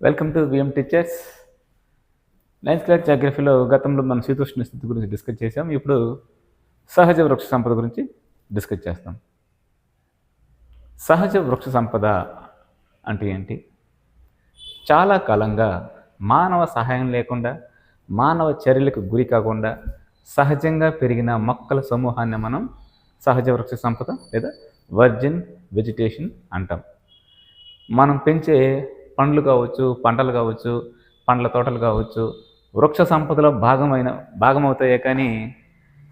Welcome to VM teachers ninth class జాగ్రఫీలో గతంలో మనం శీతోష్ణ స్థితి గురించి డిస్కస్ చేసాం ఇప్పుడు సహజ వృక్ష సంపద గురించి డిస్కస్ చేస్తాం. సహజ వృక్ష సంపద అంటే ఏంటి? చాలా కాలంగా మానవ సహాయం లేకుండా మానవ చర్యలకు గురి కాకుండా సహజంగా పెరిగిన మొక్కల సమూహాన్ని మనం సహజ వృక్ష సంపద లేదా వర్జిన్ వెజిటేషన్ అంటాం. మనం పెంచే పండ్లు కావచ్చు పంటలు కావచ్చు పండ్ల తోటలు కావచ్చు వృక్ష సంపదలో భాగమైన భాగమవుతాయే కానీ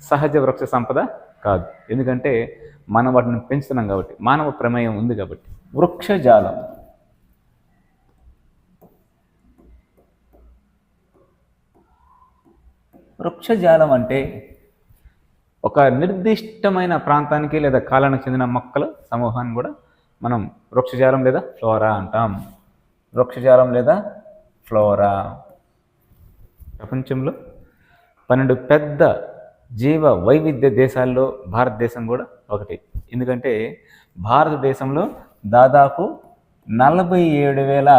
సహజ వృక్ష సంపద కాదు. ఎందుకంటే మనం వాటిని పెంచుతున్నాం కాబట్టి మానవ ప్రమేయం ఉంది కాబట్టి. వృక్షజాలం వృక్షజాలం అంటే ఒక నిర్దిష్టమైన ప్రాంతానికి లేదా కాలానికి చెందిన మొక్కల సమూహాన్ని కూడా మనం వృక్షజాలం లేదా ఫ్లోరా అంటాం. వృక్షజాలం లేదా ఫ్లోరా? ప్రపంచంలో పన్నెండు పెద్ద జీవ వైవిధ్య దేశాల్లో భారతదేశం కూడా ఒకటి. ఎందుకంటే భారతదేశంలో దాదాపు నలభై ఏడు వేల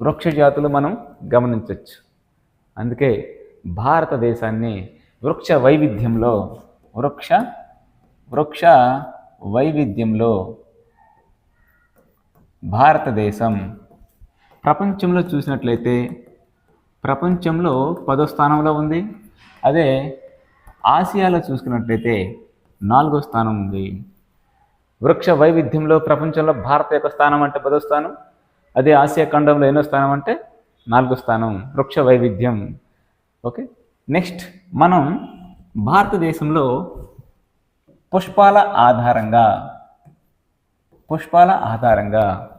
వృక్ష జాతులు మనం గమనించవచ్చు అందుకే భారతదేశాన్ని వృక్ష వైవిధ్యంలో వృక్ష వృక్ష వైవిధ్యంలో భారతదేశం. ప్రపంచంలో చూసినట్లయితే ప్రపంచంలో పదో స్థానంలో ఉంది. అదే ఆసియాలో చూసుకున్నట్లయితే నాలుగో స్థానం ఉంది. వృక్ష వైవిధ్యంలో ప్రపంచంలో భారత యొక్క స్థానం అంటే పదో స్థానం. అదే ఆసియా ఖండంలో ఎన్నో స్థానం అంటే నాలుగో స్థానం. వృక్ష వైవిధ్యం. ఓకే? నెక్స్ట్ మనం భారతదేశంలో పుష్పాల ఆధారంగా పుష్పాల ఆధారంగా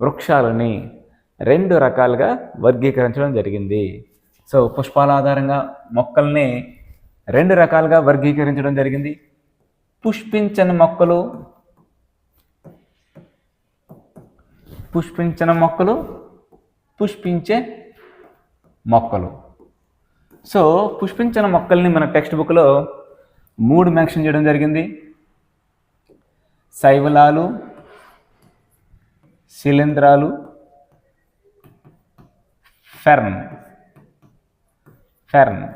వృక్షాలని రెండు రకాలుగా వర్గీకరించడం జరిగింది. సో పుష్పాల ఆధారంగా మొక్కల్ని రెండు రకాలుగా వర్గీకరించడం జరిగింది. పుష్పించని మొక్కలు పుష్పించిన మొక్కలు పుష్పించే మొక్కలు. సో పుష్పించిన మొక్కల్ని మన టెక్స్ట్ బుక్లో మూడు మెన్షన్ చేయడం జరిగింది. శైవలాలు శిలీంధ్రాలు ఫెర్న్ ఫెర్న్.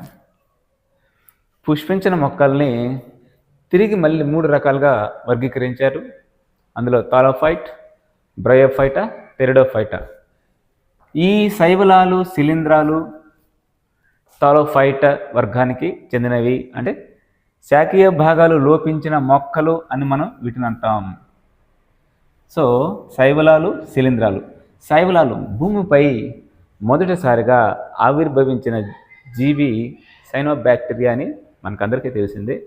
పుష్పించిన మొక్కల్ని తిరిగి మళ్ళీ మూడు రకాలుగా వర్గీకరించారు. అందులో తాలోఫైట్ బ్రయోఫైటా పెరిడోఫైటా. ఈ శైవలాలు శిలీంధ్రాలు తాలోఫైట వర్గానికి చెందినవి. అంటే శాఖీయ భాగాలు లోపించిన మొక్కలు అని మనం వీటిని అంటాం. సో శైవలాలు శిలీంధ్రాలు. శైవలాలు భూమిపై మొదటిసారిగా ఆవిర్భవించిన జీవి సైనోబ్యాక్టీరియా అని మనకందరికీ తెలిసిందే.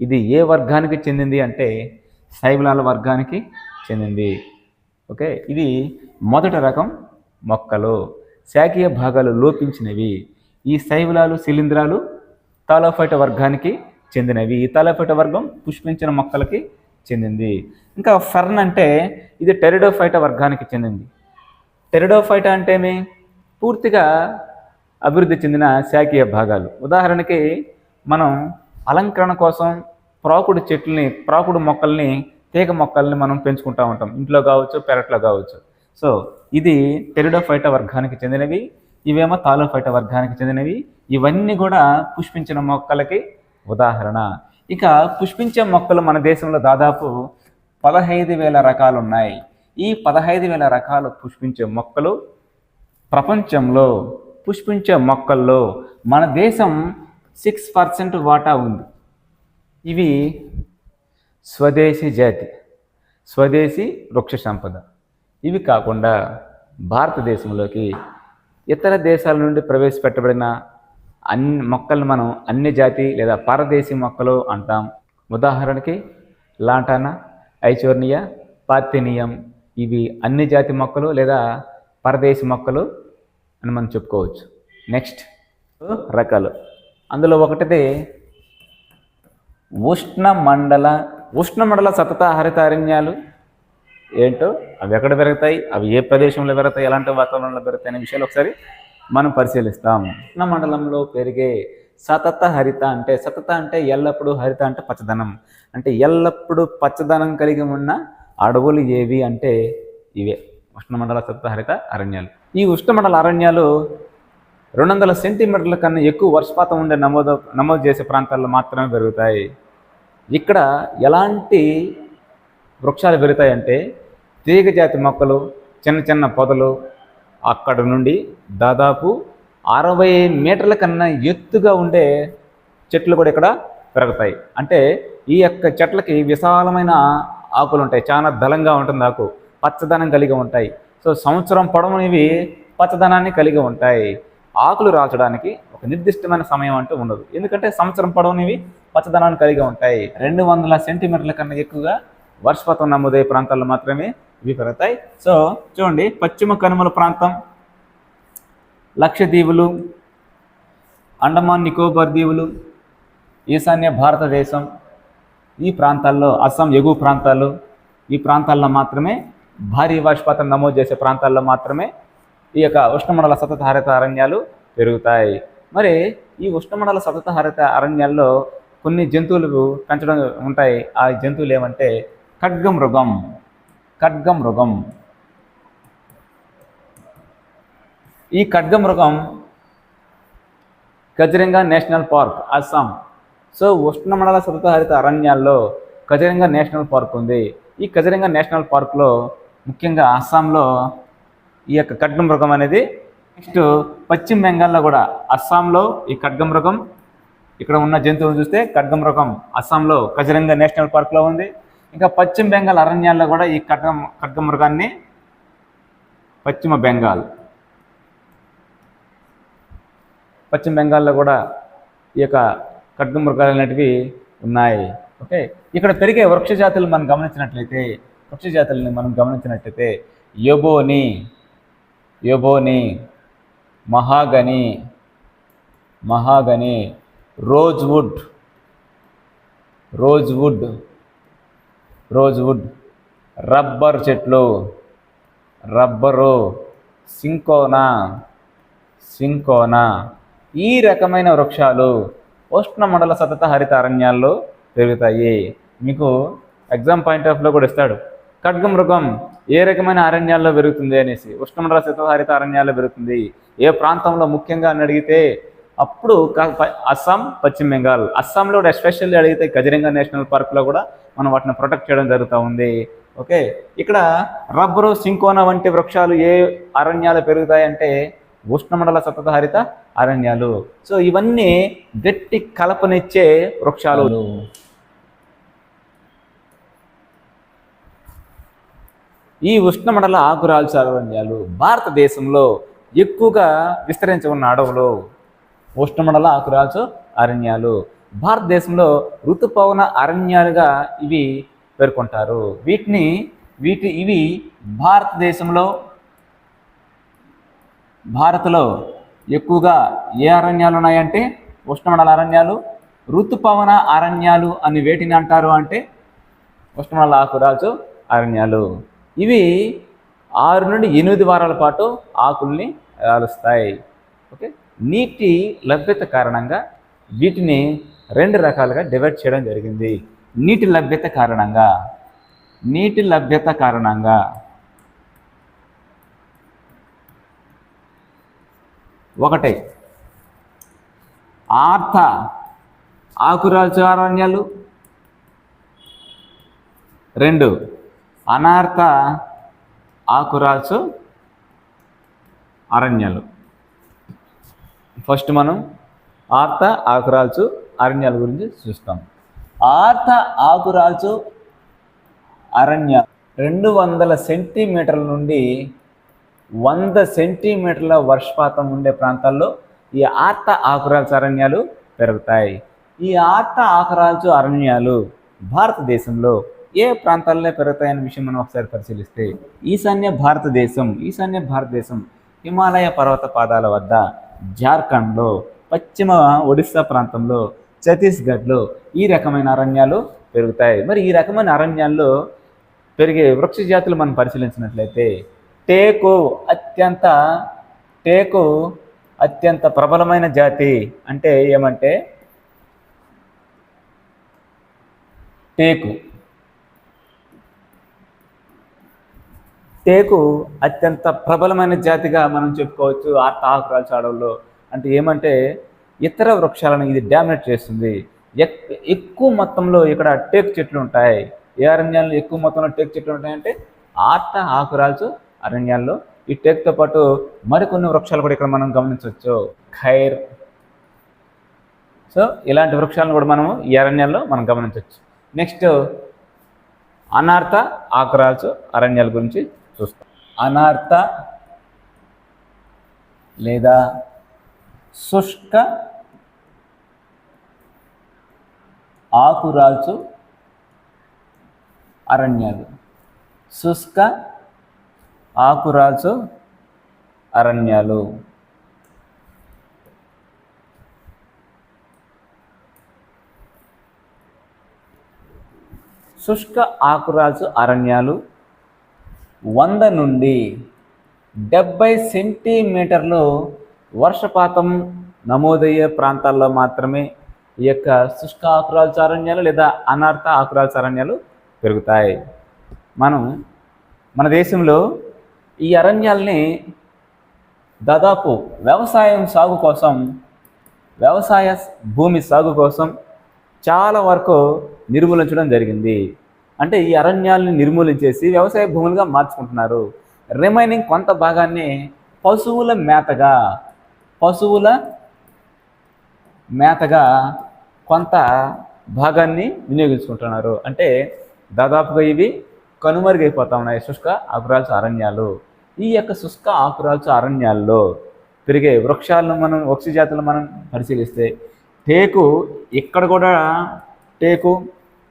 ఇది ఏ వర్గానికి చెందింది అంటే శైవలాల వర్గానికి చెందింది. ఓకే? ఇది మొదటి రకం మొక్కలు. శాఖీయ భాగాలు లోపించినవి. ఈ శైవలాలు శిలీంధ్రాలు తాలోఫైట వర్గానికి చెందినవి. ఈ తాలోఫైట వర్గం పుష్పించిన మొక్కలకి చెందింది. ఇంకా ఫెర్న్ అంటే ఇది టెరిడోఫైటా వర్గానికి చెందింది. టెరిడోఫైట అంటేమి పూర్తిగా అభివృద్ధి చెందిన శాఖీయ భాగాలు. ఉదాహరణకి మనం అలంకరణ కోసం ప్రాకుడు చెట్లని ప్రాకుడు మొక్కల్ని తీగ మొక్కల్ని మనం పెంచుకుంటూ ఉంటాం. ఇంట్లో కావచ్చు పెరట్లో కావచ్చు. సో ఇది టెరిడోఫైట వర్గానికి చెందినవి ఇవేమో తాలోఫైట వర్గానికి చెందినవి. ఇవన్నీ కూడా పుష్పించిన మొక్కలకి ఉదాహరణ. ఇక పుష్పించే మొక్కలు మన దేశంలో దాదాపు పదహైదు వేల రకాలు ఉన్నాయి ఈ పదహైదు వేల రకాలు పుష్పించే మొక్కలు ప్రపంచంలో పుష్పించే మొక్కల్లో మన దేశం సిక్స్ పర్సెంట్ వాటా ఉంది. ఇవి స్వదేశీ జాతి స్వదేశీ వృక్ష సంపద. ఇవి కాకుండా భారతదేశంలోకి ఇతర దేశాల నుండి ప్రవేశపెట్టబడిన అన్ని మొక్కలను మనం అన్ని జాతి లేదా పరదేశీ మొక్కలు అంటాం. ఉదాహరణకి లాంటానా ఐచోర్నియా పార్థినియం. ఇవి అన్ని జాతి మొక్కలు లేదా పరదేశి మొక్కలు అని మనం చెప్పుకోవచ్చు. నెక్స్ట్ రకాలు. అందులో ఒకటిది ఉష్ణ మండల ఉష్ణ మండల సతత హరితారణ్యాలు. ఏంటో? అవి ఎక్కడ పెరుగుతాయి? అవి ఏ ప్రదేశంలో పెరుగుతాయి? ఎలాంటి వాతావరణంలో పెరుగుతాయి? అనే విషయాలు ఒకసారి మనం పరిశీలిస్తాం ఉష్ణ మండలంలో పెరిగే సతత హరిత అంటే సతత అంటే ఎల్లప్పుడూ హరిత అంటే పచ్చదనం. అంటే ఎల్లప్పుడూ పచ్చదనం కలిగి ఉన్న అడవులు ఏవి అంటే ఇవే. ఉష్ణమండల సప్తహరిత అరణ్యాలు. ఈ ఉష్ణమండల అరణ్యాలు రెండు వందల సెంటీమీటర్ల కన్నా ఎక్కువ వర్షపాతం ఉండే నమోదు నమోదు చేసే ప్రాంతాల్లో మాత్రమే పెరుగుతాయి. ఇక్కడ ఎలాంటి వృక్షాలు పెరుగుతాయంటే తీగ జాతి మొక్కలు చిన్న చిన్న పొదలు అక్కడ నుండి దాదాపు అరవై మీటర్ల కన్నా ఎత్తుగా ఉండే చెట్లు కూడా ఇక్కడ పెరుగుతాయి. అంటే ఈ యొక్క చెట్లకి విశాలమైన ఆకులు ఉంటాయి. చాలా దళంగా ఉంటుంది ఆకు. పచ్చదనం కలిగి ఉంటాయి. సో సంవత్సరం పొడవునివి పచ్చదనాన్ని కలిగి ఉంటాయి. ఆకులు రాల్చడానికి ఒక నిర్దిష్టమైన సమయం అంటూ ఉండదు. ఎందుకంటే సంవత్సరం పొడవునివి పచ్చదనాన్ని కలిగి ఉంటాయి. రెండు వందల సెంటీమీటర్ల కన్నా ఎక్కువగా వర్షపాతం నమోదయ్యే ప్రాంతాల్లో మాత్రమే ఇవి పెరుగుతాయి. సో చూడండి పశ్చిమ కనుమల ప్రాంతం లక్షద్వీపులు అండమాన్ నికోబార్ దీవులు ఈశాన్య భారతదేశం ఈ ప్రాంతాల్లో అస్సాం ఎగువ ప్రాంతాలు ఈ ప్రాంతాల్లో మాత్రమే భారీ వర్షపాతం నమోదు చేసే ప్రాంతాల్లో మాత్రమే ఈ యొక్క ఉష్ణమండల సతతహారిత అరణ్యాలు పెరుగుతాయి. మరి ఈ ఉష్ణమండల సతతహారిత అరణ్యాల్లో కొన్ని జంతువులు పెంచడం ఉంటాయి. ఆ జంతువులు ఏమంటే ఖడ్గమృగం ఖడ్గమృగం. ఈ ఖడ్గమృగం Kaziranga national park Assam. So ఉష్ణమండల సతత అరణ్యాల్లో కజరింగా నేషనల్ పార్క్ ఉంది. ఈ కజరింగా నేషనల్ పార్క్లో ముఖ్యంగా అస్సాంలో ఈ యొక్క ఖడ్గమృగం అనేది నెక్స్ట్ పశ్చిమ బెంగాల్లో కూడా అస్సాంలో ఈ ఖడ్గమృగం ఇక్కడ ఉన్న జంతువులు చూస్తే ఖడ్గమృగం అస్సాంలో కజిరంగా నేషనల్ పార్క్లో ఉంది. ఇంకా పశ్చిమ బెంగాల్ అరణ్యాల్లో కూడా ఈ ఖడ్గం ఖడ్గమృగాన్ని పశ్చిమ బెంగాల్ పశ్చిమ బెంగాల్లో కూడా ఈ యొక్క ఖడ్గమృగాలు అనేటివి ఉన్నాయి. ఓకే? ఇక్కడ పెరిగే వృక్ష జాతులు మనం గమనించినట్లయితే వృక్ష జాతులని మనం గమనించినట్లయితే ebony ebony mahogany mahogany rosewood rosewood rosewood rubber చెట్లు రబ్బరు సింకోనా సింకోనా ఈ రకమైన వృక్షాలు ఉష్ణమండల సతత హరితారణ్యాల్లో పెరుగుతాయి. మీకు ఎగ్జామ్ పాయింట్ ఆఫ్లో కూడా ఇస్తాడు. ఖడ్గమృగం ఏ రకమైన అరణ్యాల్లో పెరుగుతుంది అనేసి ఉష్ణమండల సతత హరిత అరణ్యాల్లో పెరుగుతుంది. ఏ ప్రాంతంలో ముఖ్యంగా అని అడిగితే అప్పుడు అస్సాం పశ్చిమ బెంగాల్. అస్సాంలో కూడా ఎస్పెషల్లీ అడిగితే కజిరంగా నేషనల్ పార్క్లో కూడా మనం వాటిని ప్రొటెక్ట్ చేయడం జరుగుతూ ఉంది. ఓకే? ఇక్కడ రబ్బరు సింకోనా వంటి వృక్షాలు ఏ అరణ్యాలు పెరుగుతాయంటే ఉష్ణమండల సతత హరిత అరణ్యాలు. సో ఇవన్నీ గట్టి కలపనిచ్చే వృక్షాలు. ఈ ఉష్ణమండల ఆకురాల్చ అరణ్యాలు భారతదేశంలో ఎక్కువగా విస్తరించి ఉన్న అడవులు. ఉష్ణమండల ఆకురాల్చు అరణ్యాలు. భారతదేశంలో ఋతుపవన అరణ్యాలుగా ఇవి పేర్కొంటారు. వీటిని వీటి ఇవి భారతదేశంలో భారత్లో ఎక్కువగా ఏ అరణ్యాలు ఉన్నాయంటే ఉష్ణమండల అరణ్యాలు ఋతుపవన అరణ్యాలు అని వేటిని అంటారు అంటే ఉష్ణమండల ఆకురాజు అరణ్యాలు. ఇవి ఆరు నుండి ఎనిమిది వారాల పాటు ఆకుల్ని రాలుస్తాయి. ఓకే? నీటి లభ్యత కారణంగా వీటిని రెండు రకాలుగా డివైడ్ చేయడం జరిగింది. నీటి లభ్యత కారణంగా. నీటి లభ్యత కారణంగా. ఒకటే. ఆర్త ఆకురాల్చు అరణ్యాలు రెండు అనార్త ఆకురాల్చు అరణ్యాలు ఫస్ట్ మనం ఆర్త ఆకురాల్చు అరణ్యాల గురించి చూస్తాం. ఆర్త ఆకురాల్చు అరణ్య రెండు వందల సెంటీమీటర్ల నుండి వంద సెంటీమీటర్ల వర్షపాతం ఉండే ప్రాంతాల్లో ఈ ఆర్త ఆకురాల్చు అరణ్యాలు పెరుగుతాయి. ఈ ఆర్త ఆకురాల్చు అరణ్యాలు భారతదేశంలో ఏ ప్రాంతాల్లో పెరుగుతాయనే విషయం మనం ఒకసారి పరిశీలిస్తే ఈశాన్య భారతదేశం ఈశాన్య భారతదేశం హిమాలయ పర్వత పాదాల వద్ద జార్ఖండ్లో పశ్చిమ ఒడిస్సా ప్రాంతంలో ఛత్తీస్గఢ్లో ఈ రకమైన అరణ్యాలు పెరుగుతాయి. మరి ఈ రకమైన అరణ్యాల్లో పెరిగే వృక్ష జాతులు మనం పరిశీలించినట్లయితే టేకు అత్యంత టేకు అత్యంత ప్రబలమైన జాతి అంటే ఏమంటే టేకు. టేకు అత్యంత ప్రబలమైన జాతిగా మనం చెప్పుకోవచ్చు ఆర్త ఆకురాల్చే అడవుల్లో అంటే ఏమంటే ఇతర వృక్షాలను ఇది డామినేట్ చేస్తుంది. ఎక్- ఎక్కువ మొత్తంలో ఇక్కడ టేకు చెట్లు ఉంటాయి. ఏ అరణ్యాల్లో ఎక్కువ మొత్తంలో టేకు చెట్లు ఉంటాయంటే ఆర్త ఆకురాల్చు అరణ్యాల్లో. ఈ టేక్తో పాటు మరికొన్ని వృక్షాలు కూడా ఇక్కడ మనం గమనించవచ్చు. ఖైర్. సో ఇలాంటి వృక్షాలను కూడా మనము ఈ అరణ్యాల్లో మనం గమనించవచ్చు. నెక్స్ట్ అనార్త ఆకురాల్చు అరణ్యాల గురించి చూస్తాం. అనార్త లేదా శుష్క ఆకురాల్చు అరణ్యాలు. శుష్క ఆకురాల్చు అరణ్యాలు. శుష్క ఆకురాల్చు అరణ్యాలు వంద నుండి డెబ్బై సెంటీమీటర్లు వర్షపాతం నమోదయ్యే ప్రాంతాల్లో మాత్రమే ఈ యొక్క శుష్క ఆకురాల్చు అరణ్యాలు లేదా అనార్థ ఆకురాల్చు అరణ్యాలు పెరుగుతాయి. మనం మన దేశంలో ఈ అరణ్యాల్ని దాదాపు వ్యవసాయం సాగు కోసం వ్యవసాయ భూమి సాగు కోసం చాలా వరకు నిర్మూలించడం జరిగింది. అంటే ఈ అరణ్యాలను నిర్మూలించేసి వ్యవసాయ భూములుగా మార్చుకుంటున్నారు. రిమైనింగ్ కొంత భాగాన్ని పశువుల మేతగా పశువుల మేతగా కొంత భాగాన్ని వినియోగించుకుంటున్నారు. అంటే దాదాపుగా ఇవి కనుమరుగైపోతా ఉన్నాయి శుష్క ఆకురాల్చు అరణ్యాలు. ఈ యొక్క శుష్క ఆకురాల్చు అరణ్యాల్లో పెరిగే వృక్షాలను మనం వృక్ష జాతులు మనం పరిశీలిస్తే టేకు ఇక్కడ కూడా టేకు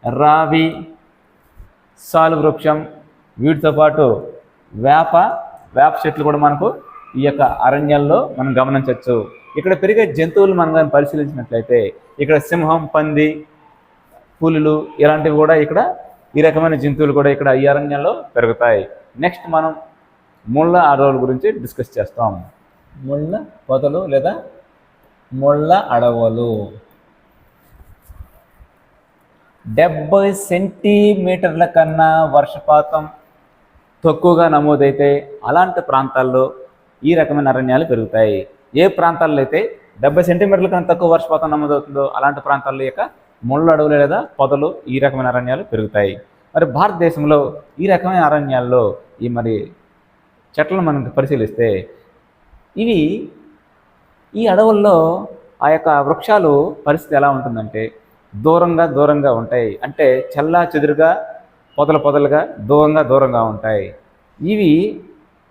రావి సాలు వృక్షం వీటితో పాటు వేప వేప చెట్లు కూడా మనకు ఈ యొక్క అరణ్యాల్లో మనం గమనించవచ్చు. ఇక్కడ పెరిగే జంతువులు మనం కానీ పరిశీలించినట్లయితే ఇక్కడ సింహం పంది పులులు ఇలాంటివి కూడా ఇక్కడ ఈ రకమైన జంతువులు కూడా ఇక్కడ ఈ అరణ్యంలో పెరుగుతాయి. నెక్స్ట్ మనం ముళ్ళ అడవుల గురించి డిస్కస్ చేస్తాం. ముళ్ళ పొదలు లేదా ముళ్ళ అడవులు. డెబ్బై సెంటీమీటర్ల కన్నా వర్షపాతం తక్కువగా నమోదైతే అలాంటి ప్రాంతాల్లో ఈ రకమైన అరణ్యాలు పెరుగుతాయి. ఏ ప్రాంతాల్లో అయితే డెబ్బై సెంటీమీటర్ల కన్నా తక్కువ వర్షపాతం నమోదవుతుందో అలాంటి ప్రాంతాల్లో యొక్క ముళ్ళ అడవులు లేదా పొదలు ఈ రకమైన అరణ్యాలు పెరుగుతాయి. మరి భారతదేశంలో ఈ రకమైన అరణ్యాల్లో ఈ మరి చెట్లను మనం పరిశీలిస్తే ఇవి ఈ అడవుల్లో ఆ యొక్క వృక్షాలు పరిస్థితి ఎలా ఉంటుందంటే దూరంగా దూరంగా ఉంటాయి. అంటే చల్లా చెదురుగా పొదల పొదలుగా దూరంగా దూరంగా ఉంటాయి. ఇవి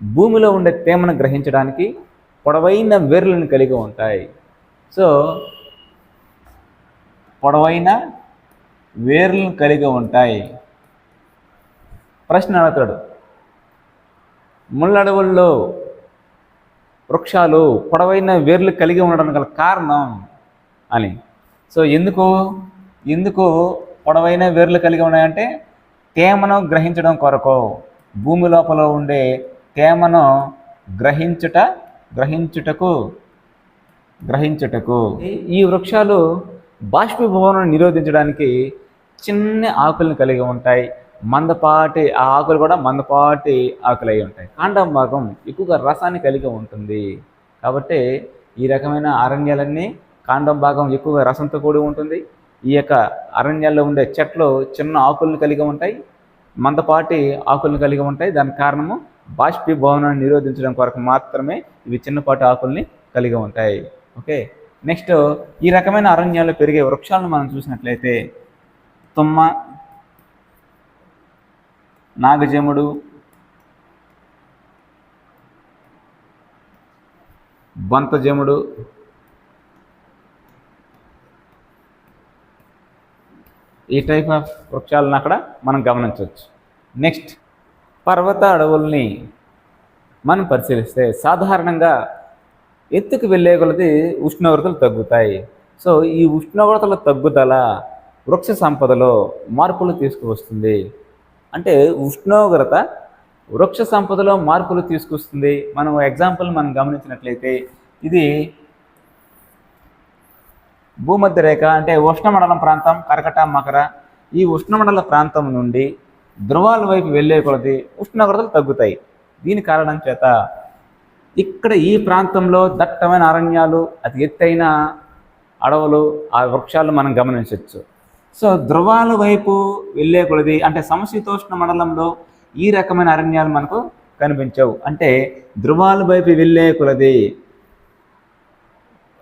భూమిలో ఉండే తేమను గ్రహించడానికి పొడవైన వేర్లను కలిగి ఉంటాయి. సో పొడవైన వేర్లను కలిగి ఉంటాయి. ప్రశ్న అడుగుతాడు. ముళ్ళడవుల్లో వృక్షాలు పొడవైన వేర్లు కలిగి ఉండడం గల కారణం అని. సో ఎందుకు? ఎందుకు పొడవైన వేర్లు కలిగి ఉన్నాయంటే తేమను గ్రహించడం కొరకు. భూమి లోపల ఉండే తేమను గ్రహించుట గ్రహించుటకు గ్రహించుటకు. ఈ- ఈ వృక్షాలు బాష్పీభవనం నిరోధించడానికి చిన్న ఆకులను కలిగి ఉంటాయి. మందపాటి ఆ ఆకులు కూడా మందపాటి ఆకులు అయి ఉంటాయి. కాండం భాగం ఎక్కువగా రసాన్ని కలిగి ఉంటుంది. కాబట్టి ఈ రకమైన అరణ్యాలన్నీ కాండం భాగం ఎక్కువగా రసంతో కూడి ఉంటుంది. ఈ యొక్క అరణ్యాల్లో ఉండే చెట్లు చిన్న ఆకులను కలిగి ఉంటాయి. మందపాటి ఆకులను కలిగి ఉంటాయి. దానికి కారణము బాష్పీభవనాన్ని నిరోధించడం కొరకు మాత్రమే ఇవి చిన్నపాటి ఆకుల్ని కలిగి ఉంటాయి. ఓకే? నెక్స్ట్ ఈ రకమైన అరణ్యాల్లో పెరిగే వృక్షాలను మనం చూసినట్లయితే తుమ్మ నాగజముడు. బంతజముడు. ఈ టైప్ ఆఫ్ వృక్షాలను అక్కడ మనం గమనించవచ్చు. నెక్స్ట్ పర్వత అడవుల్ని మనం పరిశీలిస్తే సాధారణంగా ఎత్తుకు వెళ్ళే కొలది ఉష్ణోగ్రతలు తగ్గుతాయి. సో ఈ ఉష్ణోగ్రతల తగ్గుదల వృక్ష సంపదలో మార్పులు తీసుకువస్తుంది. అంటే ఉష్ణోగ్రత వృక్ష సంపదలో మార్పులు తీసుకొస్తుంది. మనం ఎగ్జాంపుల్ మనం గమనించినట్లయితే ఇది భూమధ్య రేఖ అంటే ఉష్ణమండలం ప్రాంతం కరకట మకర. ఈ ఉష్ణమండల ప్రాంతం నుండి ధ్రువాల వైపు వెళ్ళే కొలది ఉష్ణోగ్రతలు తగ్గుతాయి. దీని కారణం చేత ఇక్కడ ఈ ప్రాంతంలో దట్టమైన అరణ్యాలు అతి ఎత్తైన అడవులు ఆ వృక్షాలు మనం గమనించవచ్చు. సో ధ్రువాల వైపు వెళ్ళే కొలది అంటే సమశీతోష్ణ మండలంలో ఈ రకమైన అరణ్యాలు మనకు కనిపించవు. అంటే ధ్రువాల వైపు వెళ్ళే కొలది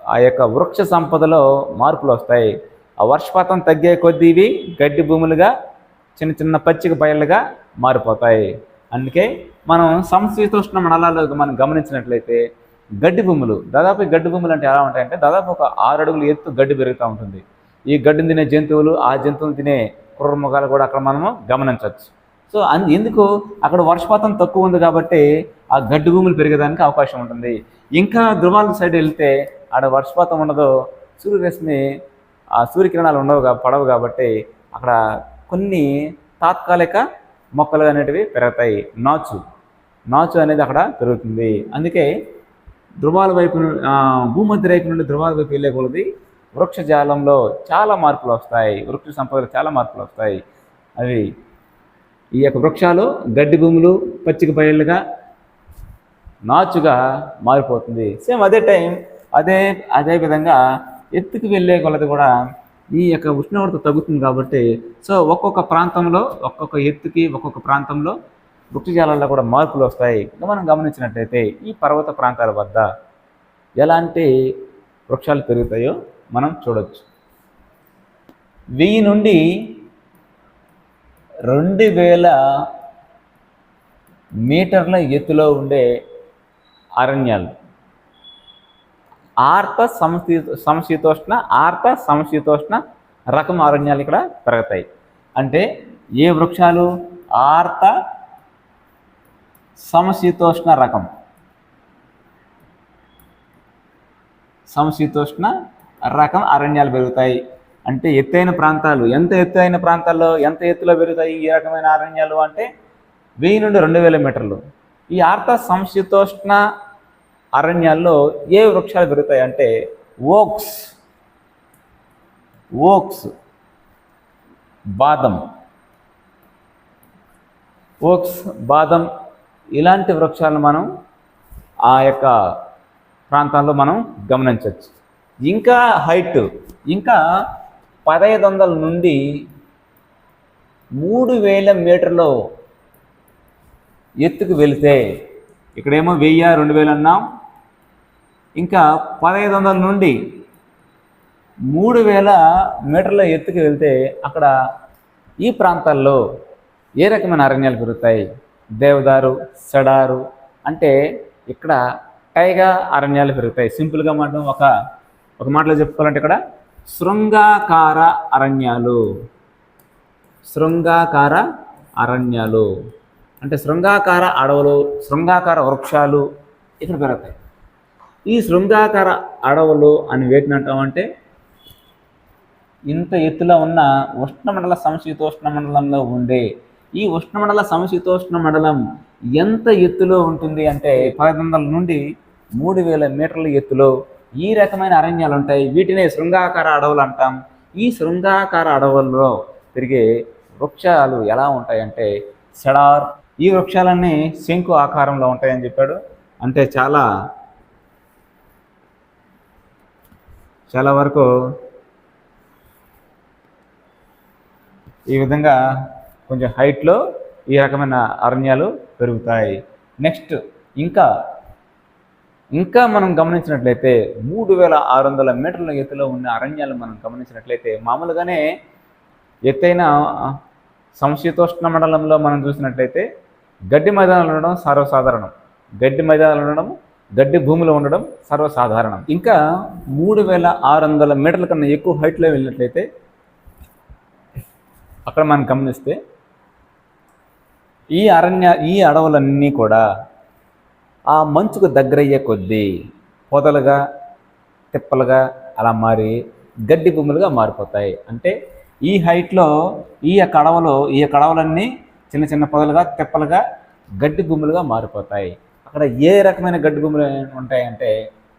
ఆ యొక్క వృక్ష సంపదలో మార్పులు వస్తాయి. ఆ వర్షపాతం తగ్గే కొద్దీ ఇవి గడ్డి భూములుగా చిన్న చిన్న పచ్చిక బయళ్ళుగా మారిపోతాయి. అందుకే మనం సమశీతోష్ణ మండలాలు మనం గమనించినట్లయితే గడ్డి భూములు దాదాపు గడ్డి భూములు అంటే ఎలా ఉంటాయంటే దాదాపు ఒక ఆరు అడుగులు ఎత్తు గడ్డి పెరుగుతూ ఉంటుంది. ఈ గడ్డిని తినే జంతువులు ఆ జంతువులు తినే క్రూరముఖాలు కూడా అక్కడ మనము గమనించవచ్చు. సో అందు ఎందుకు? అక్కడ వర్షపాతం తక్కువ ఉంది కాబట్టి ఆ గడ్డి భూములు పెరిగేదానికి అవకాశం ఉంటుంది. ఇంకా ధృవాల సైడ్ వెళ్తే ఆడ వర్షపాతం ఉండదు. సూర్యరశ్మి ఆ సూర్యకిరణాలు ఉండవు పడవు కాబట్టి అక్కడ కొన్ని తాత్కాలిక మొక్కలు అనేటివి పెరుగుతాయి. నాచు. నాచు అనేది అక్కడ పెరుగుతుంది. అందుకే ధృవాల వైపు భూమధ్య రేఖ నుండి ధృవాల వైపు వెళ్ళే కొలది వృక్షజాలంలో చాలా మార్పులు వస్తాయి. వృక్ష సంపదలో చాలా మార్పులు వస్తాయి. అవి ఈ యొక్క వృక్షాలు గడ్డి భూములు పచ్చిక బయళ్ళుగా నాచుగా మారిపోతుంది. సేమ్ అదే టైం అదే అదే విధంగా ఎత్తుకు వెళ్ళే కొలది కూడా ఈ యొక్క ఉష్ణోగ్రత తగ్గుతుంది కాబట్టి సో ఒక్కొక్క ప్రాంతంలో ఒక్కొక్క ఎత్తుకి ఒక్కొక్క ప్రాంతంలో వృక్షజాలాల్లో కూడా మార్పులు వస్తాయి. మనం గమనించినట్లయితే ఈ పర్వత ప్రాంతాల వద్ద ఎలాంటి వృక్షాలు పెరుగుతాయో మనం చూడవచ్చు వెయ్యి నుండి రెండు వేల మీటర్ల ఎత్తులో ఉండే అరణ్యాలు. ఆర్త సమశీ సమశీతోష్ణ ఆర్త సమశీతోష్ణ రకం అరణ్యాలు ఇక్కడ పెరుగుతాయి. అంటే ఏ వృక్షాలు? ఆర్త సమశీతోష్ణ రకం. సమశీతోష్ణ రకం అరణ్యాలు పెరుగుతాయి. అంటే ఎత్తైన ప్రాంతాలు. ఎంత ఎత్తైన ప్రాంతాల్లో ఎంత ఎత్తులో పెరుగుతాయి ఈ రకమైన అరణ్యాలు అంటే వెయ్యి నుండి రెండు వేల మీటర్లు. ఈ ఆర్త సంశీతోష్ణ అరణ్యాల్లో ఏ వృక్షాలు పెరుగుతాయి అంటే ఓక్స్. ఓక్స్ బాదం. ఓక్స్ బాదం ఇలాంటి వృక్షాలను మనం ఆ యొక్క ప్రాంతాల్లో మనం గమనించవచ్చు. ఇంకా హైట్ ఇంకా పదహైదు వందల నుండి మూడు వేల మీటర్లు ఎత్తుకు వెళితే ఇక్కడేమో వెయ్యి రెండు వేలు అన్నాం. ఇంకా పదహైదు వందల నుండి మూడు వేల మీటర్ల ఎత్తుకు వెళ్తే అక్కడ ఈ ప్రాంతాల్లో ఏ రకమైన అరణ్యాలు పెరుగుతాయి? దేవదారు సెడారు అంటే ఇక్కడ టైగా అరణ్యాలు పెరుగుతాయి. సింపుల్గా మనం ఒక ఒక మాటలో చెప్పుకోవాలంటే ఇక్కడ శృంగాకార అరణ్యాలు. శృంగాకార అరణ్యాలు. అంటే శృంగాకార అడవులు శృంగాకార వృక్షాలు ఇక్కడ పెరుగుతాయి. ఈ శృంగాకార అడవులు అని వేటిని అంటామంటే ఇంత ఎత్తులో ఉన్న ఉష్ణమండల సమశీతోష్ణ మండలంలో ఉండే ఈ ఉష్ణమండల సమశీతోష్ణ మండలం ఎంత ఎత్తులో ఉంటుంది అంటే పదకొండు వందల నుండి మూడు వేల మీటర్ల ఎత్తులో ఈ రకమైన అరణ్యాలు ఉంటాయి వీటినే శృంగాకార అడవులు అంటాం. ఈ శృంగాకార అడవుల్లో పెరిగే వృక్షాలు ఎలా ఉంటాయంటే సెడార్. ఈ వృక్షాలన్నీ శంకు ఆకారంలో ఉంటాయని చెప్పాడు. అంటే చాలా చాలా వరకు ఈ విధంగా కొంచెం హైట్లో ఈ రకమైన అరణ్యాలు పెరుగుతాయి. నెక్స్ట్ ఇంకా ఇంకా మనం గమనించినట్లయితే మూడు వేల ఆరు వందల మీటర్ల ఎత్తులో ఉన్న అరణ్యాలు మనం గమనించినట్లయితే మామూలుగానే ఎత్తైన సంశీతోష్ణ మండలంలో మనం చూసినట్లయితే గడ్డి మైదానాలు ఉండడం సర్వసాధారణం. గడ్డి మైదానాలు ఉండడం గడ్డి భూములు ఉండడం సర్వసాధారణం. ఇంకా మూడు వేల ఆరు వందల మీటర్ల కన్నా ఎక్కువ హైట్లో వెళ్ళినట్లయితే అక్కడ మనం గమనిస్తే ఈ అరణ్య ఈ అడవులన్నీ కూడా ఆ మంచుకు దగ్గరయ్యే కొద్దీ పొదలుగా తిప్పలుగా అలా మారి గడ్డి భూములుగా మారిపోతాయి. అంటే ఈ హైట్లో ఈ యొక్క అడవులు ఈ యొక్క అడవులన్నీ చిన్న చిన్న పొదలుగా తిప్పలుగా గడ్డి భూములుగా మారిపోతాయి. అక్కడ ఏ రకమైన గడ్డి భూములు ఉంటాయంటే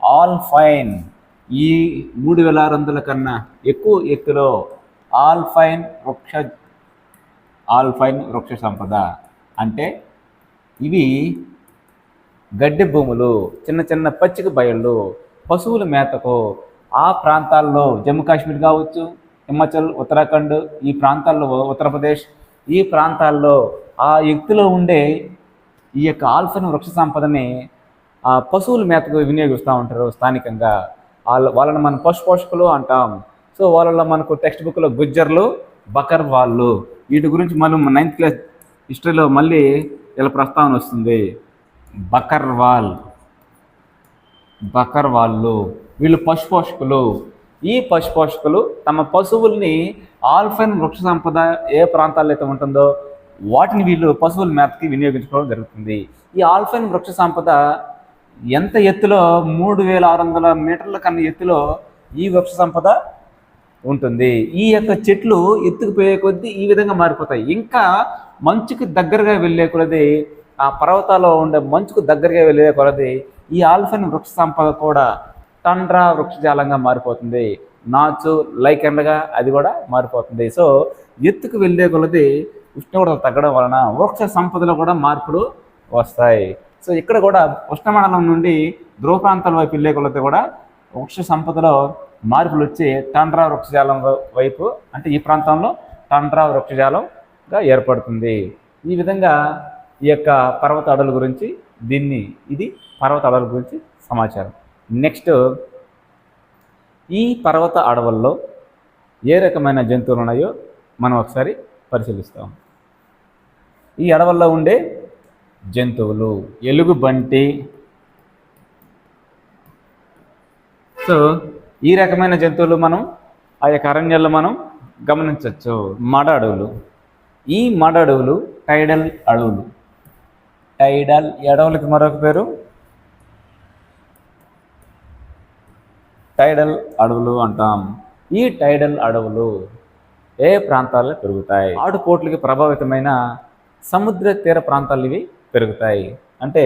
ఆల్ ఫైన్ ఈ మూడు వేల ఆరు వందల కన్నా ఎక్కువ ఎత్తులో ఆల్ ఫైన్ వృక్ష ఆల్ ఫైన్ వృక్ష సంపద. అంటే ఇవి గడ్డి భూములు చిన్న చిన్న పచ్చిక బయళ్ళు పశువుల మేతకు ఆ ప్రాంతాల్లో జమ్మూ కాశ్మీర్ కావచ్చు హిమాచల్ ఉత్తరాఖండ్ ఈ ప్రాంతాల్లో ఉత్తరప్రదేశ్ ఈ ప్రాంతాల్లో ఆ ఎక్తిలో ఉండే ఈ యొక్క ఆల్ఫన్ వృక్ష సంపదని ఆ పశువుల మేతకు వినియోగిస్తూ ఉంటారు స్థానికంగా. వాళ్ళ వాళ్ళని మనం పశుపోషకులు అంటాం. సో వాళ్ళలో మనకు టెక్స్ట్ బుక్లో గుజ్జర్లు బకర్ వాళ్ళు. వీటి గురించి మనం నైన్త్ క్లాస్ హిస్టరీలో మళ్ళీ ఇలా ప్రస్తావన వస్తుంది. బకర్వాల్. బకర్వాళ్ళు వీళ్ళు పశు పోషకులు ఈ పశు పోషకులు తమ పశువుల్ని ఆల్ఫైన్ వృక్ష సంపద ఏ ప్రాంతాల్లో అయితే ఉంటుందో వాటిని వీళ్ళు పశువుల మేతకి వినియోగించుకోవడం జరుగుతుంది. ఈ ఆల్ఫైన్ వృక్ష సంపద ఎంత ఎత్తులో? మూడు వేల ఆరు వందల మీటర్ల కన్నా ఎత్తులో ఈ వృక్ష సంపద ఉంటుంది. ఈ యొక్క చెట్లు ఎత్తుకుపోయే కొద్దీ ఈ విధంగా మారిపోతాయి. ఇంకా మంచుకి దగ్గరగా వెళ్ళే కొలది ఆ పర్వతాల్లో ఉండే మంచుకు దగ్గరగా వెళ్ళే కొలది ఈ ఆల్ఫైన్ వృక్ష సంపద కూడా టండ్రా వృక్షజాలంగా మారిపోతుంది. నాచు లైకెండగా అది కూడా మారిపోతుంది. సో ఎత్తుకు వెళ్ళే కొలది ఉష్ణోగ్రత తగ్గడం వలన వృక్ష సంపదలో కూడా మార్పులు వస్తాయి. సో ఇక్కడ కూడా ఉష్ణమండలం నుండి ధ్రువ ప్రాంతాల వైపు వెళ్ళే కొలది కూడా వృక్ష సంపదలో మార్పులు వచ్చి టండ్రా వృక్షజాలం వైపు అంటే ఈ ప్రాంతంలో టండ్రా వృక్షజాలంగా ఏర్పడుతుంది. ఈ విధంగా ఈ యొక్క పర్వత అడవుల గురించి దీన్ని ఇది పర్వత అడవుల గురించి సమాచారం. నెక్స్ట్ ఈ పర్వత అడవుల్లో ఏ రకమైన జంతువులు ఉన్నాయో మనం ఒకసారి పరిశీలిస్తాం. ఈ అడవుల్లో ఉండే జంతువులు ఎలుగుబంటి. సో ఈ రకమైన జంతువులు మనం ఆ యొక్క అరణ్యాల్లో మనం గమనించవచ్చు. మడ అడవులు ఈ మడ అడవులు టైడల్ అడవులు. టైడల్ ఎడవలకి మరొక పేరు. టైడల్ అడవులు అంటాం. ఈ టైడల్ అడవులు ఏ ప్రాంతాల్లో పెరుగుతాయి? ఆటుపోట్లకి ప్రభావితమైన సముద్ర తీర ప్రాంతాలు ఇవి పెరుగుతాయి. అంటే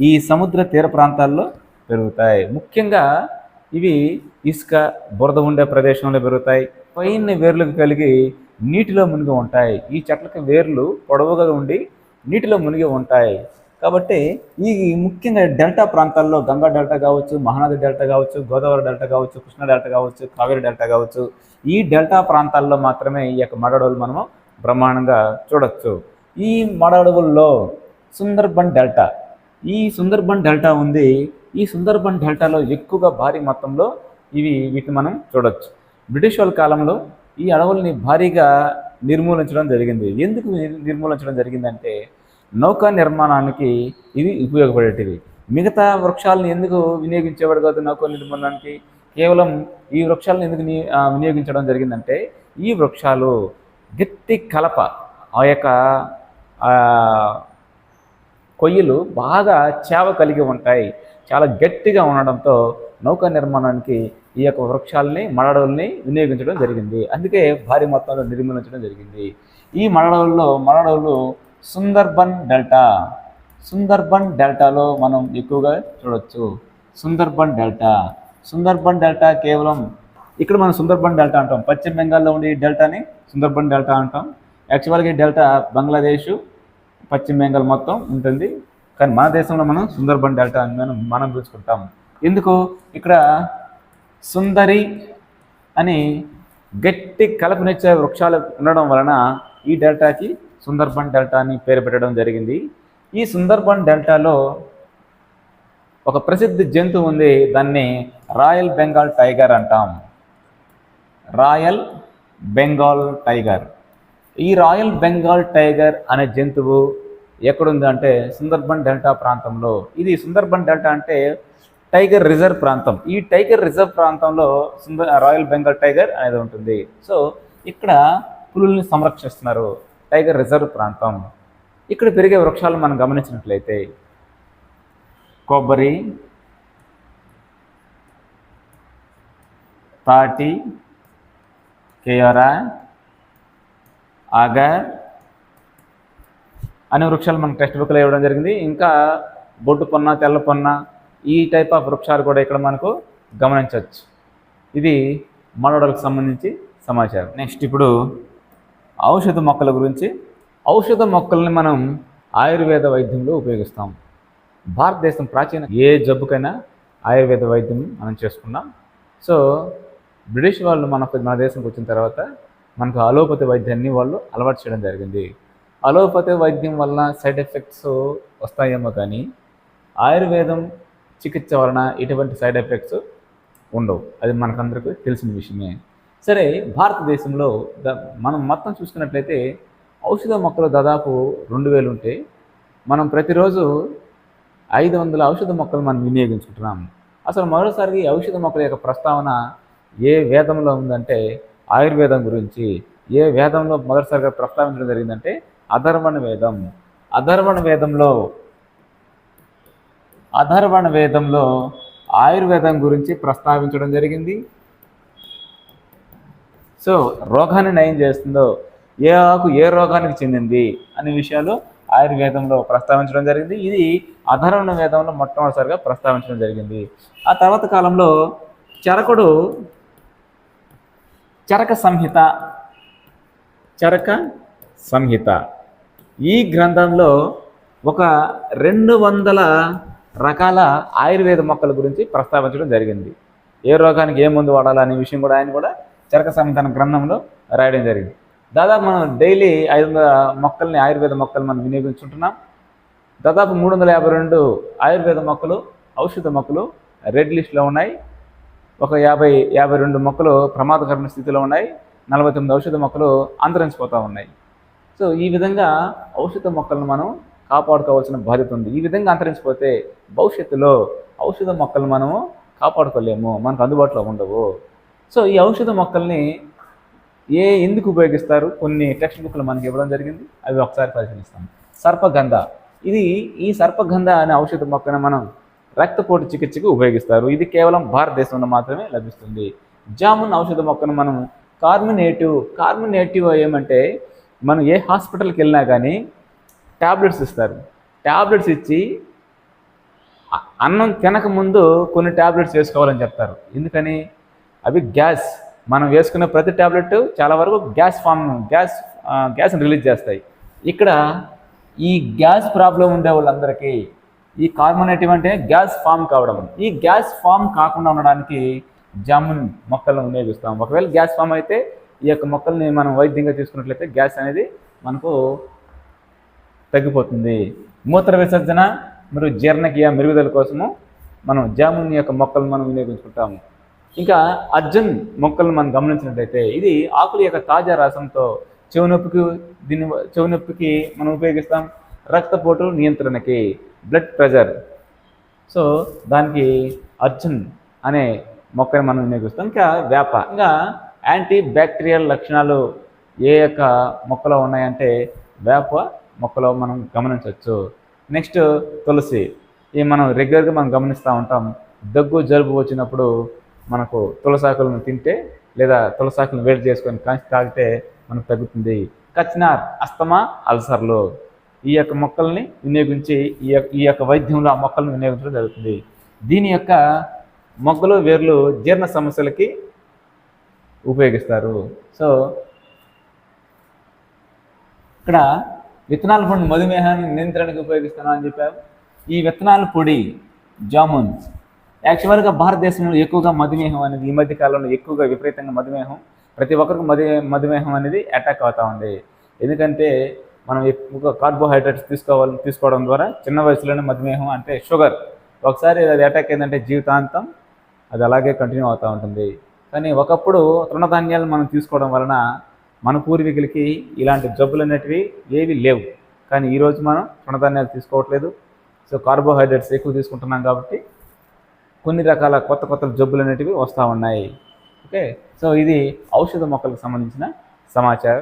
ఈ సముద్ర తీర ప్రాంతాల్లో పెరుగుతాయి. ముఖ్యంగా ఇవి ఇసుక బురద ఉండే ప్రదేశంలో పెరుగుతాయి. పైన వేర్లకు కలిగి నీటిలో మునిగి ఉంటాయి. ఈ చెట్లకి వేర్లు పొడవుగా ఉండి నీటిలో మునిగి ఉంటాయి. కాబట్టి ఈ ముఖ్యంగా డెల్టా ప్రాంతాల్లో గంగా డెల్టా కావచ్చు మహానది డెల్టా కావచ్చు గోదావరి డెల్టా కావచ్చు కృష్ణ డెల్టా కావచ్చు కావేరి డెల్టా కావచ్చు ఈ డెల్టా ప్రాంతాల్లో మాత్రమే ఈ యొక్క మడడవులు మనము బ్రహ్మాండంగా చూడొచ్చు. ఈ మడడవుల్లో సుందర్బన్ డెల్టా ఈ సుందర్బన్ డెల్టా ఉంది. ఈ సుందర్బన్ డెల్టాలో ఎక్కువగా భారీ మొత్తంలో ఇవి వీటిని మనం చూడొచ్చు. బ్రిటిష్ వాళ్ళ కాలంలో ఈ అడవుల్ని భారీగా నిర్మూలించడం జరిగింది. ఎందుకు నిర్మూలించడం జరిగిందంటే నౌకా నిర్మాణానికి ఇవి ఉపయోగపడేటివి. మిగతా వృక్షాలను ఎందుకు వినియోగించేవాడు కాదు నౌకా నిర్మాణానికి? కేవలం ఈ వృక్షాలను ఎందుకు వినియోగించడం జరిగిందంటే ఈ వృక్షాలు గట్టి కలప ఆ యొక్క కొయ్యలు బాగా చేవ కలిగి ఉంటాయి. చాలా గట్టిగా ఉండడంతో నౌకా నిర్మాణానికి ఈ యొక్క వృక్షాలని మడడవుల్ని వినియోగించడం జరిగింది. అందుకే భారీ మొత్తంలో నిర్మూలించడం జరిగింది. ఈ మడడవుల్లో మడడవులు సుందర్బన్ డెల్టా. సుందర్బన్ డెల్టాలో మనం ఎక్కువగా చూడవచ్చు సుందర్బన్ డెల్టా. సుందర్బన్ డెల్టా కేవలం ఇక్కడ మనం సుందర్బన్ డెల్టా అంటాం. పశ్చిమ బెంగాల్లో ఉండే ఈ డెల్టాని సుందర్బన్ డెల్టా అంటాం. యాక్చువల్గా ఈ డెల్టా బంగ్లాదేశ్ పశ్చిమ బెంగాల్ మొత్తం ఉంటుంది. కానీ మన దేశంలో మనం సుందర్బన్ డెల్టా అని మనం మనం పిలుచుకుంటాం ఎందుకు? ఇక్కడ సుందరి అని గట్టి కలపనిచ్చే వృక్షాలు ఉండడం వలన ఈ డెల్టాకి సుందర్బన్ డెల్టా అని పేరు పెట్టడం జరిగింది. ఈ సుందర్బన్ డెల్టాలో ఒక ప్రసిద్ధ జంతువు ఉంది దాన్ని రాయల్ బెంగాల్ టైగర్ అంటాం. Royal Bengal tiger. ఈ రాయల్ బెంగాల్ టైగర్ అనే జంతువు ఎక్కడుంది అంటే సుందర్బన్ డెల్టా ప్రాంతంలో. ఇది సుందర్బన్ డెల్టా అంటే టైగర్ రిజర్వ్ ప్రాంతం. ఈ టైగర్ రిజర్వ్ ప్రాంతంలో సుందర రాయల్ బెంగాల్ టైగర్ అనేది ఉంటుంది. సో ఇక్కడ పులుల్ని సంరక్షిస్తున్నారు టైగర్ రిజర్వ్ ప్రాంతం. ఇక్కడ పెరిగే వృక్షాలు మనం గమనించినట్లయితే కొబ్బరి తాటి కేయరా ఆగర్ అనే వృక్షాలు మనకు టెక్స్ట్ బుక్లో ఇవ్వడం జరిగింది. ఇంకా బొడ్డు పొన్న తెల్ల పొన్న ఈ టైప్ ఆఫ్ వృక్షాలు కూడా ఇక్కడ మనకు గమనించవచ్చు. ఇది మనోడలకు సంబంధించి సమాచారం. నెక్స్ట్ ఇప్పుడు ఔషధ మొక్కల గురించి. ఔషధ మొక్కల్ని మనం ఆయుర్వేద వైద్యంలో ఉపయోగిస్తాం. భారతదేశం ప్రాచీన ఏ జబ్బుకైనా ఆయుర్వేద వైద్యం మనం చేసుకున్నాం. సో బ్రిటిష్ వాళ్ళు మనకు మన దేశంకి వచ్చిన తర్వాత మనకు అలోపతి వైద్యాన్ని వాళ్ళు అలవాటు చేయడం జరిగింది. అలోపతి వైద్యం వల్ల సైడ్ ఎఫెక్ట్స్ వస్తాయేమో కానీ ఆయుర్వేదం చికిత్స వలన ఎటువంటి సైడ్ ఎఫెక్ట్స్ ఉండవు. అది మనకందరికీ తెలిసిన విషయమే. సరే భారతదేశంలో మనం మొత్తం చూసుకున్నట్లయితే ఔషధ మొక్కలు దాదాపు రెండు వేలు ఉంటే మనం ప్రతిరోజు ఐదు వందల ఔషధ మొక్కలు మనం వినియోగించుకుంటున్నాం. అసలు మరోసారి ఔషధ మొక్కల యొక్క ప్రస్తావన ఏ వేదంలో ఉందంటే ఆయుర్వేదం గురించి ఏ వేదంలో మొదటిసారిగా ప్రస్తావించడం జరిగిందంటే అధర్వణ వేదం. అధర్వణ వేదంలో అధర్వణ వేదంలో ఆయుర్వేదం గురించి ప్రస్తావించడం జరిగింది. సో రోగాన్ని నయం చేస్తుందో ఏ ఆకు ఏ రోగానికి చెందింది అనే విషయాలు ఆయుర్వేదంలో ప్రస్తావించడం జరిగింది. ఇది అధర్వణ వేదంలో మొట్టమొదటిసారిగా ప్రస్తావించడం జరిగింది. ఆ తర్వాత కాలంలో చరకుడు చరక సంహిత చరక సంహిత. ఈ గ్రంథంలో ఒక రెండు వందల రకాల ఆయుర్వేద మొక్కల గురించి ప్రస్తావించడం జరిగింది. ఏ రోగానికి ఏ మందు వాడాలనే విషయం కూడా ఆయన కూడా చరక సంహిత గ్రంథంలో రాయడం జరిగింది. దాదాపు మనం డైలీ ఐదు వందల మొక్కల్ని ఆయుర్వేద మొక్కలు మనం వినియోగించుకుంటున్నాం. దాదాపు మూడు వందల యాభై రెండు ఆయుర్వేద మొక్కలు ఔషధ మొక్కలు రెడ్ లిస్ట్లో ఉన్నాయి. ఒక యాభై యాభై రెండు మొక్కలు ప్రమాదకరమైన స్థితిలో ఉన్నాయి. నలభై తొమ్మిది ఔషధ మొక్కలు అంతరించిపోతూ ఉన్నాయి. సో ఈ విధంగా ఔషధ మొక్కలను మనం కాపాడుకోవాల్సిన బాధ్యత ఉంది. ఈ విధంగా అంతరించిపోతే భవిష్యత్తులో ఔషధ మొక్కలు మనము కాపాడుకోలేము. మనకు అందుబాటులో ఉండవు. సో ఈ ఔషధ మొక్కల్ని ఏ ఎందుకు ఉపయోగిస్తారు? కొన్ని టెక్స్ట్ బుక్లు మనకి ఇవ్వడం జరిగింది. అవి ఒకసారి పరిశీలిస్తాం. సర్పగంధ. ఇది ఈ సర్పగంధ అనే ఔషధ మొక్కను మనం రక్తపోటు చికిత్సకు ఉపయోగిస్తారు. ఇది కేవలం భారతదేశంలో మాత్రమే లభిస్తుంది. జామున్ ఔషధ మొక్కను మనం కార్మినేటివ్ కార్మినేటివ్ ఏమంటే మనం ఏ హాస్పిటల్కి వెళ్ళినా కానీ ట్యాబ్లెట్స్ ఇస్తారు. ట్యాబ్లెట్స్ ఇచ్చి అన్నం తినక ముందు కొన్ని ట్యాబ్లెట్స్ వేసుకోవాలని చెప్తారు. ఎందుకని? అవి గ్యాస్. మనం వేసుకున్న ప్రతి ట్యాబ్లెట్ చాలా వరకు గ్యాస్ ఫామ్ గ్యాస్ గ్యాస్ని రిలీజ్ చేస్తాయి. ఇక్కడ ఈ గ్యాస్ ప్రాబ్లం ఉండే వాళ్ళందరికీ ఈ కార్బోనేటివ్ అంటే గ్యాస్ ఫామ్ కావడం. ఈ గ్యాస్ ఫామ్ కాకుండా ఉండడానికి జామున్ మొక్కలను వినియోగిస్తాం ఒకవేళ గ్యాస్ ఫామ్ అయితే ఈ యొక్క మొక్కల్ని మనం వైద్యంగా తీసుకున్నట్లయితే గ్యాస్ అనేది మనకు తగ్గిపోతుంది. మూత్ర విసర్జన మరియు జీర్ణక్రియ మెరుగుదల కోసము మనం జామున్ యొక్క మొక్కలను మనం వినియోగించుకుంటాము. ఇంకా అర్జున్ మొక్కలను మనం గమనించినట్లయితే ఇది ఆకుల యొక్క తాజా రసంతో చెవునొప్పికి దీని చెవునొప్పికి నొప్పికి మనం ఉపయోగిస్తాం. రక్తపోటు నియంత్రణకి బ్లడ్ ప్రెషర్ సో దానికి అర్జున్ అనే మొక్కని మనం వినియోగిస్తాం. ఇంకా వేప. ఇంకా యాంటీ బ్యాక్టీరియల్ లక్షణాలు ఏ యొక్క మొక్కలో ఉన్నాయంటే వేప మొక్కలో మనం గమనించవచ్చు. నెక్స్ట్ తులసి. ఈ మనం రెగ్యులర్గా మనం గమనిస్తూ ఉంటాం. దగ్గు జలుబు వచ్చినప్పుడు మనకు తులసాకులను తింటే లేదా తులసాకులను వేడి చేసుకొని కాంచి తాగితే మనకు తగ్గుతుంది. కచ్చినార్ అస్తమా అల్సర్లు. ఈ యొక్క మొక్కల్ని వినియోగించి ఈ యొక్క ఈ యొక్క వైద్యంలో ఆ మొక్కలను వినియోగించడం జరుగుతుంది. దీని యొక్క మొగ్గలు వేర్లు జీర్ణ సమస్యలకి ఉపయోగిస్తారు. సో ఇక్కడ విత్తనాల పొడిని మధుమేహాన్ని నియంత్రణకు ఉపయోగిస్తాను అని చెప్పారు ఈ విత్తనాల పొడి జామున్ యాక్చువల్గా భారతదేశంలో ఎక్కువగా మధుమేహం అనేది ఈ మధ్య కాలంలో ఎక్కువగా విపరీతంగా మధుమేహం ప్రతి ఒక్కరికి మధు మధుమేహం అనేది అటాక్ అవుతూ ఉంది. ఎందుకంటే మనం ఎక్కువగా కార్బోహైడ్రేట్స్ తీసుకోవాలి తీసుకోవడం ద్వారా చిన్న వయసులోనే మధుమేహం అంటే షుగర్ ఒకసారి అది అటాక్ అయిందంటే జీవితాంతం అది అలాగే కంటిన్యూ అవుతూ ఉంటుంది. కానీ ఒకప్పుడు తృణధాన్యాలు మనం తీసుకోవడం వలన మన పూర్వీకులకి ఇలాంటి జబ్బులు అనేటివి ఏవి లేవు. కానీ ఈరోజు మనం తృణధాన్యాలు తీసుకోవట్లేదు. సో కార్బోహైడ్రేట్స్ ఎక్కువ తీసుకుంటున్నాం కాబట్టి కొన్ని రకాల కొత్త కొత్త జబ్బులు అనేటివి వస్తూ ఉన్నాయి. ఓకే? సో ఇది ఔషధ మొక్కలకు సంబంధించిన సమాచారం.